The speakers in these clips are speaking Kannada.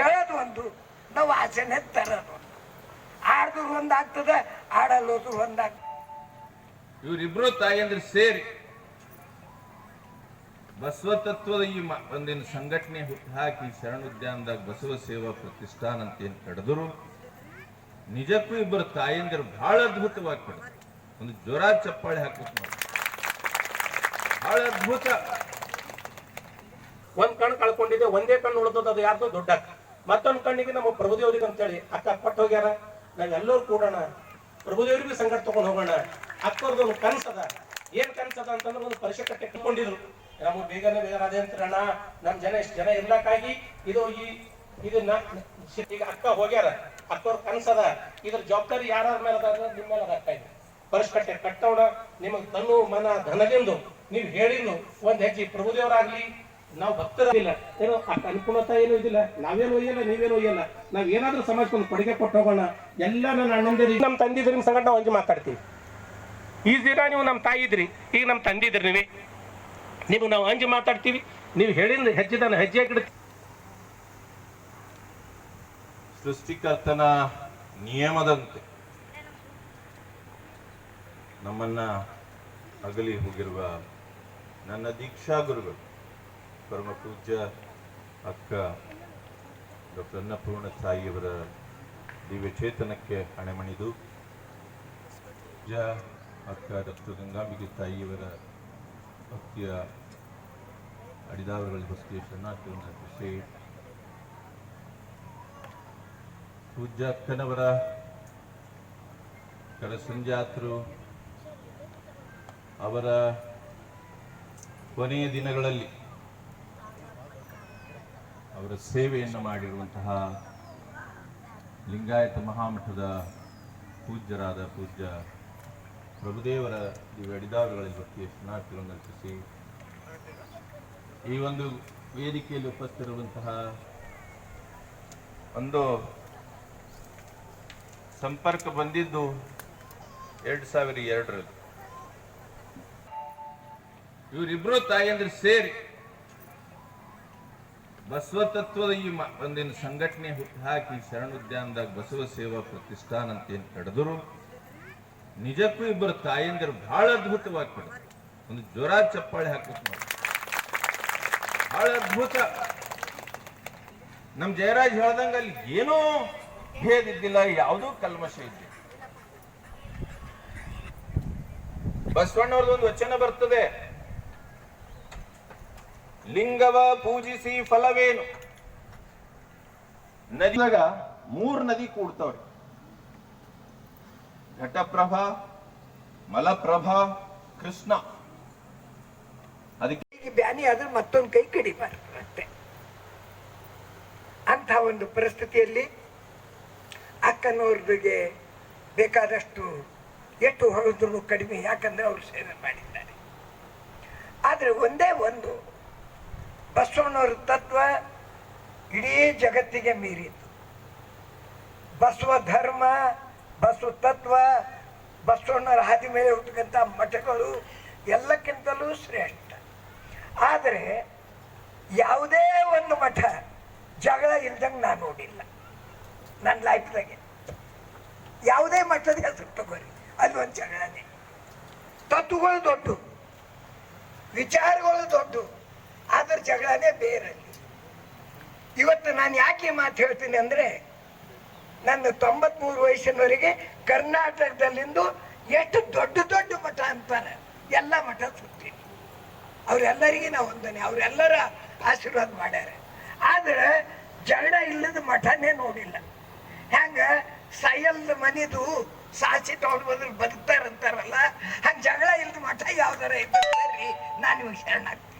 ಹೇಳೋದು ಒಂದು. ನಾವು ಆಚರಣೆ ತರೋದು ಆಡ್ದ್ರು ಒಂದಾಗ್ತದೆ ಆಡಲ್ಲೋದ್ರು ಒಂದಾಗ್ತದೆ. ಇವರಿಬ್ರು ತಾಯಂದ್ರು ಸೇರಿ ಬಸವ ತತ್ವದ ಈ ಒಂದಿನ ಸಂಘಟನೆ ಹುಟ್ಟುಹಾಕಿ ಶರಣೋದ್ಯಾನದಾಗ ಬಸವ ಸೇವಾ ಪ್ರತಿಷ್ಠಾನ ಅಂತ ಏನು ಕಡಿದ್ರು ನಿಜಕ್ಕೂ ಇಬ್ಬರು ತಾಯಂದಿರು ಬಹಳ ಅದ್ಭುತವಾಗಿ ಕಡಿದ್ರು. ಒಂದು ಜ್ವರ ಚಪ್ಪಾಳೆ ಹಾಕಿ ನೋಡಿ. ಬಹಳ ಅದ್ಭುತ. ಒಂದ್ ಕಣ್ಣು ಕಳ್ಕೊಂಡಿದ್ದೆ ಒಂದೇ ಕಣ್ಣು ಉಳಿದದ ಅದು ಯಾರ್ದು ದೊಡ್ಡ ಮತ್ತೊಂದ್ ಕಣ್ಣಿಗೆ ನಮ್ಮ ಪ್ರಭುದೇವ್ರಿಗೆ ಅಂತೇಳಿ ಅಕ್ಕ ಕೊಟ್ಟು ಹೋಗ್ಯಾರ. ನಾವೆಲ್ಲರೂ ಕೂಡೋಣ ಪ್ರಭುದೇವ್ರಿಗೂ ಸಂಗಟ ತೊಗೊಂಡು ಹೋಗೋಣ. ಅಕ್ಕವ್ರದ್ದು ಒಂದು ಕನಸದ ಏನ್ ಕನಸದ ಅಂತಂದ್ರೆ ಒಂದು ಪರಿಷೆ ಕಟ್ಟೆ ಇಟ್ಕೊಂಡಿದ್ರು. ನಮಗೆ ಬೇಗನೆ ಬೇಗ ಅದೇ ಅಂತಾರಣ ನಮ್ಮ ಜನ ಇಷ್ಟು ಜನ ಇರ್ಲಾಕಾಗಿ ಇದು ಈ ಇದನ್ನ ಈಗ ಅಕ್ಕ ಹೋಗ್ಯಾರ. ಅಕ್ಕವ್ರ ಕನ್ಸದ ಇದ್ರ ಜವಾಬ್ದಾರಿ ಯಾರ ಮೇಲೆ ಅದ ನಿಮ್ಮ ಮೇಲೆ ಅದ ಅಕ್ಕ ಇದೆ. ಪರಿಷ್ಕಟ್ಟೆ ಕಟ್ಟೋಣ ನಿಮಗೆ ತನು ಮನ ಧನದಿಂದ. ನೀವು ಹೇಳಿದ್ದು ಒಂದು ಹೆಜ್ಜೆ ಪ್ರಭುದೇವರಾಗ್ಲಿ ನಾವು ಭಕ್ತರಿಲ್ಲ ಏನೋ ಆ ಅನುಕೂಲತೆ ಏನು ಇದಿಲ್ಲ. ನಾವೇನು ಒಯ್ಯಲ್ಲ ನೀವೇನು ಒಯ್ಯಲ್ಲ. ನಾವ್ ಏನಾದ್ರೂ ಸಮಾಜಕ್ಕೊಂದು ಕೊಡುಗೆ ಕೊಟ್ಟು ಹೋಗೋಣ. ಎಲ್ಲ ನನ್ನ ಅಣ್ಣಂದಿರಿ ನಮ್ಮ ತಂದಿದ್ರಿ ನಿಮ್ಮ ಸಂಗಡ ನಾವು ಹಂಗೆ ಮಾತಾಡ್ತೀವಿ. ಈ ದಿನ ನೀವು ನಮ್ಮ ತಾಯಿ ಇದ್ರಿ ಈಗ ನಮ್ಮ ತಂದಿದ್ರಿ ನೀವೇ. ನಿಮಗೆ ನಾವು ಅಂಜಿ ಮಾತಾಡ್ತೀವಿ ನೀವು ಹೇಳಿದ ಹೆಜ್ಜೆದನ್ನ ಹೆಜ್ಜೆ ಇಡ್ತೀವಿ ಸೃಷ್ಟಿಕರ್ತನ ನಿಯಮದಂತೆ ನಮ್ಮನ್ನ ಅಗಲಿ ಹೋಗಿರುವ ನನ್ನ ದೀಕ್ಷಾ ಗುರುಗಳು. ಪರಮ ಪೂಜ್ಯ ಅಕ್ಕ ಡಾಕ್ಟರ್ ಅನ್ನಪೂರ್ಣ ಸಾಯಿಯವರ ದಿವ್ಯ ಚೇತನಕ್ಕೆ ಹಣೆಮಣಿದು ಪೂಜ್ಯ ಅಕ್ಕ ಡಾಕ್ಟರ್ ಗಂಗಾಂಬಿಕೆ ತಾಯಿಯವರ ಭಕ್ತಿಯ ಅಡಿದಾವರುಗಳ ಶರಣಾರ್ಥಿಗಳನ್ನು ಅರ್ಪಿಸಿ. ಪೂಜ್ಯ ಅಕ್ಕನವರ ಕಳಸಂಜಾತರು ಅವರ ಕೊನೆಯ ದಿನಗಳಲ್ಲಿ ಅವರ ಸೇವೆಯನ್ನು ಮಾಡಿರುವಂತಹ ಲಿಂಗಾಯತ ಮಹಾಮಠದ ಪೂಜ್ಯರಾದ ಪೂಜ್ಯ ಪ್ರಭುದೇವರ ದಿವ್ಯ ಅಡಿದಾರುಗಳಲ್ಲಿ ಬಗ್ಗೆ ಶರಣಾರ್ಥಿಗಳನ್ನು ಅರ್ಪಿಸಿ ಈ ಒಂದು ವೇದಿಕೆಯಲ್ಲಿ ಉಪಸ್ಥಿತಿರುವಂತಹ ಒಂದು ಸಂಪರ್ಕ ಬಂದಿದ್ದು ಎರಡು ಸಾವಿರ ಎರಡರಲ್ಲಿ. ಇವರಿಬ್ರು ಅಂದ್ರೆ ಸೇರಿ ಬಸವ ತತ್ವದ ಈ ಒಂದಿನ ಸಂಘಟನೆ ಹುಟ್ಟುಹಾಕಿ ಶರಣೋದ್ಯಾನದಾಗ ಬಸವ ಸೇವಾ ಪ್ರತಿಷ್ಠಾನ ಅಂತ ಏನು ಕಡಿದ್ರು, ನಿಜಕ್ಕೂ ಇಬ್ಬರು ತಾಯಂದಿರು ಬಹಳ ಅದ್ಭುತವಾಗಿ ಕಡಿದ್ರು. ಒಂದು ಜ್ವರ ಚಪ್ಪಾಳೆ ಹಾಕಿ ನೋಡಿ. ಬಹಳ ಅದ್ಭುತ. ನಮ್ಮ ಜಯರಾಜ್ ಹೇಳ್ದಂಗ ಅಲ್ಲಿ ಏನೂ ಭೇದಿದ್ದಿಲ್ಲ ಯಾವುದೂ ಕಲ್ಮಶ ಇದ್ದಿಲ್ಲ. ಬಸವಣ್ಣವ್ರದ್ದು ಒಂದು ವಚನ ಬರ್ತದೆ. ಲಿಂಗವ ಪೂಜಿಸಿ ಫಲವೇನು? ನದಿಯಾಗ ಮೂರ್ ನದಿ ಕೂಡ್ತಾವ್ರಿ ಘಟಪ್ರಭಾ ಮಲಪ್ರಭಾ, ಕೃಷ್ಣ. ಅದಕ್ಕೆ ಬ್ಯಾನಿ ಆದ್ರೆ ಮತ್ತೊಂದು ಕೈ ಕಡಿಬಾರ್ದು ಅಂಥ ಒಂದು ಪರಿಸ್ಥಿತಿಯಲ್ಲಿ ಅಕ್ಕನವ್ರಿಗೆ ಬೇಕಾದಷ್ಟು ಎಷ್ಟು ಹೊರದ್ರು ಕಡಿಮೆ, ಯಾಕಂದ್ರೆ ಅವರು ಸೇವೆ ಮಾಡಿದ್ದಾರೆ. ಆದರೆ ಒಂದೇ ಒಂದು ಬಸವಣ್ಣವ್ರ ತತ್ವ ಇಡೀ ಜಗತ್ತಿಗೆ ಮೀರಿತು ಬಸವ ಧರ್ಮ, ಬಸವ ತತ್ವ, ಬಸವಣ್ಣರ ಹಾದಿ ಮೇಲೆ ಹುಟ್ಟುಕಂಥ ಮಠಗಳು ಎಲ್ಲಕ್ಕಿಂತಲೂ ಶ್ರೇಷ್ಠ. ಆದರೆ ಯಾವುದೇ ಒಂದು ಮಠ ಜಗಳ ಇಲ್ದಂಗೆ ನಾನು ನೋಡಿಲ್ಲ. ನನ್ನ ಲೈಫ್ದಾಗೆ ಯಾವುದೇ ಮಠದ ಹೆಸರು ತಗೋರಿ, ಅಲ್ಲಿ ಒಂದು ಜಗಳನೇ. ತತ್ವಗಳು ದೊಡ್ಡ, ವಿಚಾರಗಳು ದೊಡ್ಡ. ಆದ್ರೆ ಜಗಳನೇ ಬೇರೆ. ಇವತ್ತು ನಾನು ಯಾಕೆ ಮಾತು ಹೇಳ್ತೀನಿ ಅಂದ್ರೆ, ನನ್ನ ತೊಂಬತ್ಮೂರು ವಯಸ್ಸಿನವರೆಗೆ ಕರ್ನಾಟಕದಲ್ಲಿಂದು ಎಷ್ಟು ದೊಡ್ಡ ದೊಡ್ಡ ಮಠ ಅಂತಾರೆ. ಎಲ್ಲ ಮಠ ಸುತ್ತೀನಿ ಅವರೆಲ್ಲರಿಗೆ ನಾವು ಹೊಂದನೆ ಅವರೆಲ್ಲರ ಆಶೀರ್ವಾದ ಮಾಡ್ಯಾರ. ಆದ್ರೆ ಜಗಳ ಇಲ್ಲದ ಮಠನೇ ನೋಡಿಲ್ಲ. ಹೆಂಗ ಸೈಯಲ್ದ ಮನಿದು ಸಾಸಿ ತಗೊಂಡು ಬಂದ್ರೆ ಬದುಕ್ತಾರಂತಾರಲ್ಲ. ಹಂಗ ಜಗಳ ಇಲ್ಲದ ಮಠ ಯಾವ್ದಾರ ಇದ್ರಿ ನಾನು ಶರಣಾಗ್ತೀನಿ.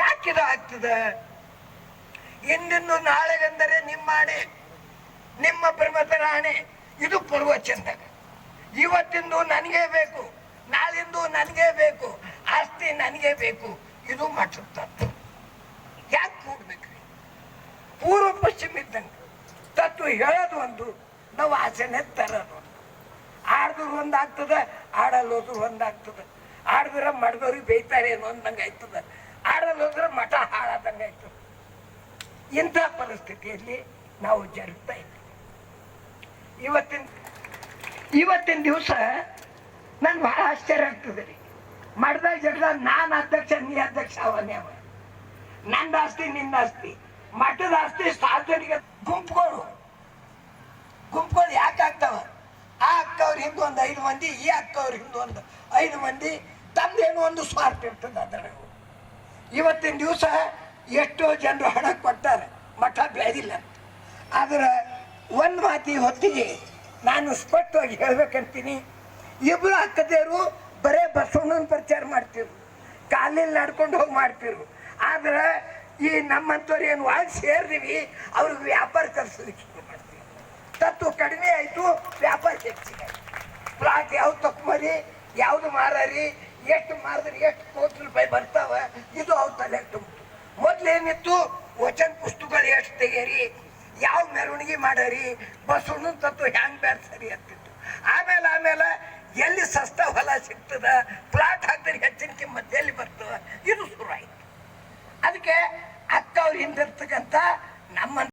ಯಾಕಿದು ಆಗ್ತದೆ? ಇಂದಿಂದು ನಾಳೆಗಂದರೆ ನಿಮ್ಮ ಆಣೆ ನಿಮ್ಮ ಪರ್ವತರ ಆಣೆ ಇದು ಪೂರ್ವಚಂದಕ ಇವತ್ತಿಂದು ನನಗೆ ಬೇಕು, ನಾಳಿಂದು ನನಗೆ ಬೇಕು, ಆಸ್ತಿ ನನಗೆ ಬೇಕು, ಇದು ಮಠದ ತತ್ವ. ಯಾಕೆ ಕೂಡ್ಬೇಕ್ರಿ ಪೂರ್ವ ಪಶ್ಚಿಮ ಇದ್ದಂಗೆ ತತ್ವ ಹೇಳೋದು ಒಂದು, ನಾವು ಆಚರಣೆ ತರೋದು ಒಂದು. ಆಡ್ದ್ರು ಒಂದಾಗ್ತದೆ, ಆಡಲ್ಲೋದ್ರು ಒಂದಾಗ್ತದೆ. ಆಡಿದ್ರೆ ಮಡ್ದವ್ರಿಗೆ ಬೇಯ್ತಾರೆ ಏನೋ ಅಂದಂಗೆ ಆಯ್ತದ. ಆಡಲ್ಲೋದ್ರೆ ಮಠ ಹಾಳಾದಂಗೆ ಆಯ್ತದ ಇಂಥ ಪರಿಸ್ಥಿತಿಯಲ್ಲಿ ನಾವು ಜರುಗ್ತಾ ಇದ್ದೀವಿ ಇವತ್ತಿನ ಇವತ್ತಿನ ದಿವಸ ನನ್ಗೆ ಬಹಳ ಆಶ್ಚರ್ಯ ಆಗ್ತದೆ ರೀ. ಮಾಡ್ದಾಗ ಜಡ್ದ ನಾನು ಅಧ್ಯಕ್ಷ, ನೀ ಅಧ್ಯಕ್ಷ ಅವನೇ ಅವ. ನಂದು ಆಸ್ತಿ ನಿನ್ನ ಆಸ್ತಿ. ಮಠದ ಆಸ್ತಿ ಸಾರ್ವಜನಿಕ ಗುಂಪುಗಳು. ಗುಂಪುಗಳು ಯಾಕೆ ಆಗ್ತಾವ? ಆ ಅಕ್ಕವ್ರ ಹಿಂದೆ ಒಂದು ಐದು ಮಂದಿ, ಈ ಅಕ್ಕವ್ರ ಹಿಂದೆ ಒಂದು ಐದು ಮಂದಿ ತಮ್ದೇನೋ ಒಂದು ಸ್ವಾರ್ಥ ಇರ್ತದೆ ಅದರೊಳಗೆ ಇವತ್ತಿನ ದಿವಸ ಎಷ್ಟೋ ಜನರು ಹಣ ಕೊಡ್ತಾರೆ, ಮಠ ಬೆಳೆದಿಲ್ಲ ಆದ್ರೆ ಒಂದು ಮಾತಿ ಹೊತ್ತಿಗೆ ನಾನು ಸ್ಪಷ್ಟವಾಗಿ ಹೇಳ್ಬೇಕಂತೀನಿ. ಇಬ್ಬರು ಅಕ್ಕದೇರು ಬರೇ ಬಸವಣ್ಣನ ಪ್ರಚಾರ ಮಾಡ್ತಿರು ಕಾಲಲ್ಲಿ ನಡ್ಕೊಂಡು ಹೋಗಿ ಮಾಡ್ತಿರು ಆದ್ರೆ ಈ ನಮ್ಮಂಥವ್ರು ಏನು ಒಳಗೆ ಸೇರಿದೀವಿ, ಅವ್ರಿಗೆ ವ್ಯಾಪಾರ ತರಿಸೋದಕ್ಕೆ ಮಾಡ್ತೀವಿ ತತ್ವ ಕಡಿಮೆ ಆಯಿತು, ವ್ಯಾಪಾರ ಹೆಚ್ಚಿಗೆ ಪ್ಲಾಟ್ ಯಾವ್ದು ಯಾವುದು ಮಾರಾರಿ ಎಷ್ಟು ಮಾರಿದ್ರೆ ಎಷ್ಟು ಕೋಟಿ ರೂಪಾಯಿ ಬರ್ತಾವ? ಇದು ಅವ್ರ ತಲೆ ತುಂಬಿತು. ಮೊದ್ಲೇನಿತ್ತು? ವಚನ ಪುಸ್ತಕಗಳು ಎಷ್ಟು ತೆಗೀರಿ ಯಾವ ಮೆರವಣಿಗೆ ಮಾಡರಿ? ಬಸವನ ತತ್ವ ಹ್ಯಾಂಗ್ ಬ್ಯಾಡ್ಸರಿ ಅಂತಿತ್ತು. ಆಮೇಲೆ ಆಮೇಲೆ ಎಲ್ಲಿ ಸಸ್ತ ಹೊಲ ಸಿಗ್ತದ? ಪ್ಲಾಟ್ ಹಾಕಿದ್ರೆ ಹೆಚ್ಚಿನ ಕಿಮ್ಮತ್ತು ಎಲ್ಲಿ ಬರ್ತದ? ಇದು ಶುರು ಆಯ್ತು. ಅದಕ್ಕೆ ಅಕ್ಕ ಅವ್ರ ಹಿಂದಿರ್ತಕ್ಕಂಥ ನಮ್ಮ